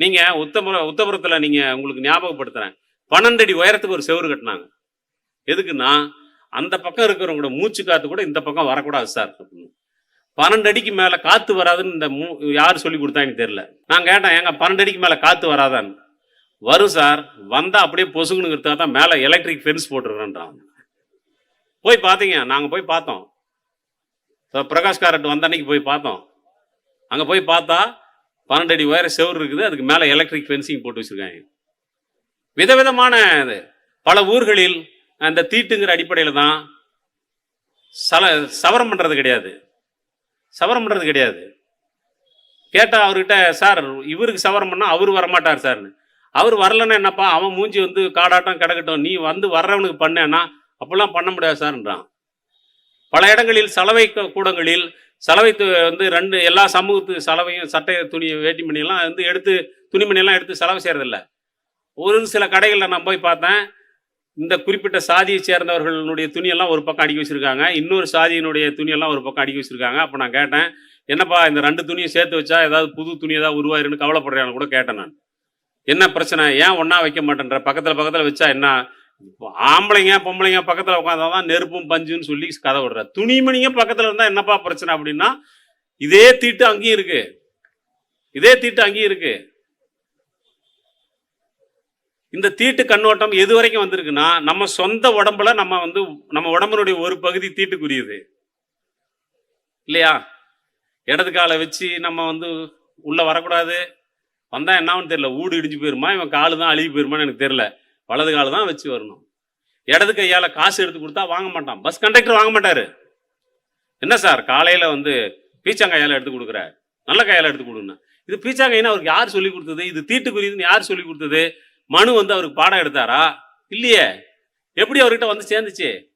நீங்க உத்தமர உத்தபுரத்துல நீங்க உங்களுக்கு ஞாபகப்படுத்துறேன். பன்னெண்டு அடி உயரத்துக்கு ஒரு செவரு கட்டினாங்க. எதுக்குன்னா அந்த பக்கம் இருக்கிறவங்களோட மூச்சு காத்து கூட இந்த பக்கம் வரக்கூடாது சார். அப்படின்னு. பன்னெண்டு அடிக்கு மேல காத்து வராதுன்னு இந்த மூ யார் சொல்லி கொடுத்தாங்கன்னு தெரியல. நான் கேட்டேன் ஏங்க பன்னெண்டு அடிக்கு மேல காத்து வராதான்னு. வரும் சார். வந்தா அப்படியே பொசுங்கணுங்கிறதுக்காக தான் மேல எலக்ட்ரிக் ஃபென்ஸ் போட்டுருக்கேன்றான் போய் பார்த்தீங்க நாங்க போய் பார்த்தோம். பிரகாஷ் காரட் வந்த அன்னைக்கு போய் பார்த்தோம். அங்க போய் பார்த்தா பன்னெண்டு அடி உயர செவர் இருக்குது அதுக்கு மேலே எலக்ட்ரிக் ஃபென்சிங் போட்டு வச்சுருக்காங்க. விதவிதமான இது. பல ஊர்களில் அந்த தீட்டுங்கிற அடிப்படையில் தான் சல சவரம் பண்ணுறது கிடையாது. சவரம் பண்ணுறது கிடையாது. கேட்டால் அவர்கிட்ட சார் இவருக்கு சவரம் பண்ணால் அவர் வரமாட்டார் சார்னு அவர் வரலன்னா என்னப்பா அவன் மூஞ்சி வந்து காடாட்டம் கிடக்கட்டும். நீ வந்து வர்றவனுக்கு பண்ணேன்னா அப்போல்லாம் பண்ண முடியாது சார்ன்றான். பல இடங்களில் சலவை கூடங்களில் சலவை வந்து ரெண்டு எல்லா சமூகத்து சலவையும் சட்டை துணி வேட்டி மணியெல்லாம் வந்து எடுத்து துணிமணியெல்லாம் எடுத்து செலவு செய்கிறதில்ல ஒரு சில கடைகளில் நான் போய் பார்த்தேன். இந்த குறிப்பிட்ட சாதியை சேர்ந்தவர்களுடைய துணியெல்லாம் ஒரு பக்கம் அடுக்கி வச்சுருக்காங்க. இன்னொரு சாதியினுடைய துணியெல்லாம் ஒரு பக்கம் அடுக்கி வச்சுருக்காங்க. அப்போ நான் கேட்டேன் என்னப்பா இந்த ரெண்டு துணியை சேர்த்து வச்சா ஏதாவது புது துணி ஏதாவது உருவாயிருன்னு கவலைப்படுறேன்னு கூட கேட்டேன் நான். என்ன பிரச்சனை? ஏன் ஒன்றா வைக்க மாட்டேன்ற? பக்கத்தில் பக்கத்தில் வச்சா என்ன ஆம்பளைங்க பொம்பளைங்க பக்கத்தில் உட்காந்தாதான் நெருப்பும் பஞ்சுன்னு சொல்லி கதை விடுற. துணிமணிங்க பக்கத்தில் இருந்தால் என்னப்பா பிரச்சனை அப்படின்னா இதே தீட்டு அங்கேயும் இருக்கு. இதே தீட்டு அங்கேயும் இருக்கு. இந்த தீட்டு கண்ணோட்டம் எது வரைக்கும் வந்திருக்குன்னா நம்ம சொந்த உடம்புல நம்ம வந்து நம்ம உடம்புனுடைய ஒரு பகுதி தீட்டுக்குரியது. இல்லையா? இடது காலை வச்சு நம்ம வந்து உள்ளே வரக்கூடாது. வந்தால் என்னன்னு தெரியல. ஊடு இடிஞ்சு போயிருமா? இவன் காலு தான் அழுகி போயிருமான்னு எனக்கு தெரியல. வலது கால தான் வச்சு வரணும். இடது கையால் காசு எடுத்து கொடுத்தா வாங்க மாட்டான். பஸ் கண்டக்டர் வாங்க மாட்டாரு. என்ன சார் காலையில் வந்து பீச்சாங்காயால எடுத்து கொடுக்குற? நல்ல கையால் எடுத்து கொடுங்க இது பீச்சாங்காயின்னு அவருக்கு யார் சொல்லி கொடுத்தது? இது தீட்டுக்குரியதுன்னு யார் சொல்லி கொடுத்தது? மனு வந்து அவருக்கு பாடம் எடுத்தாரா? இல்லையே. எப்படி அவர்கிட்ட வந்து சேர்ந்துச்சு?